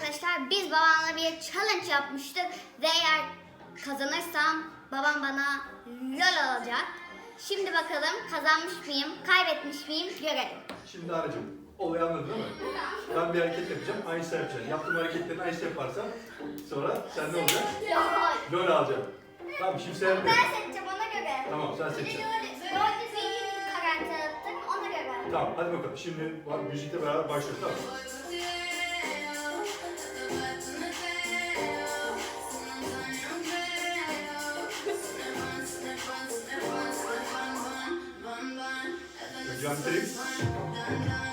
arkadaşlar biz babamla bir challenge yapmıştık ve eğer kazanırsam babam bana lol alacak. Şimdi bakalım kazanmış mıyım, kaybetmiş miyim görelim. Şimdi Aracığım, olayı anladın değil mi? Ben bir hareket yapacağım, aynısını yapacaksın. Yaptığım hareketlerin aynısını yaparsan sonra sen ne olacak? Lol alacaksın. Tamam, şimdi sen Ben seçeceğim ona göre. Tamam, sen seçeceksin. Ona göre. Tamam, hadi bakalım. Şimdi bak, müzikle beraber başlıyoruz, tamam mı? You have tapes?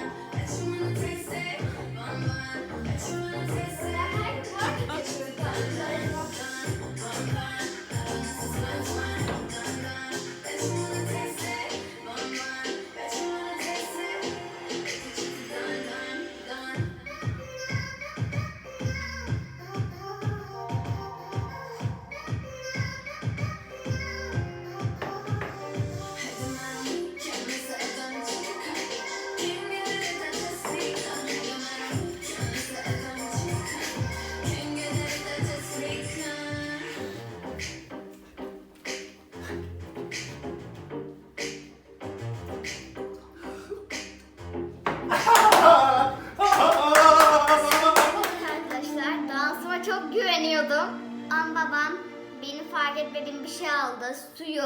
Dansıma çok güveniyordum. Ama babam benim fark etmediğim bir şey aldı. Suyu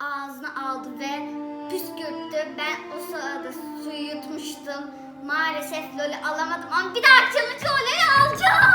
ağzına aldı ve püskürttü. Ben o sırada suyu yutmuştum. Maalesef lolü alamadım ama bir dahaki challenge lolü alacağım.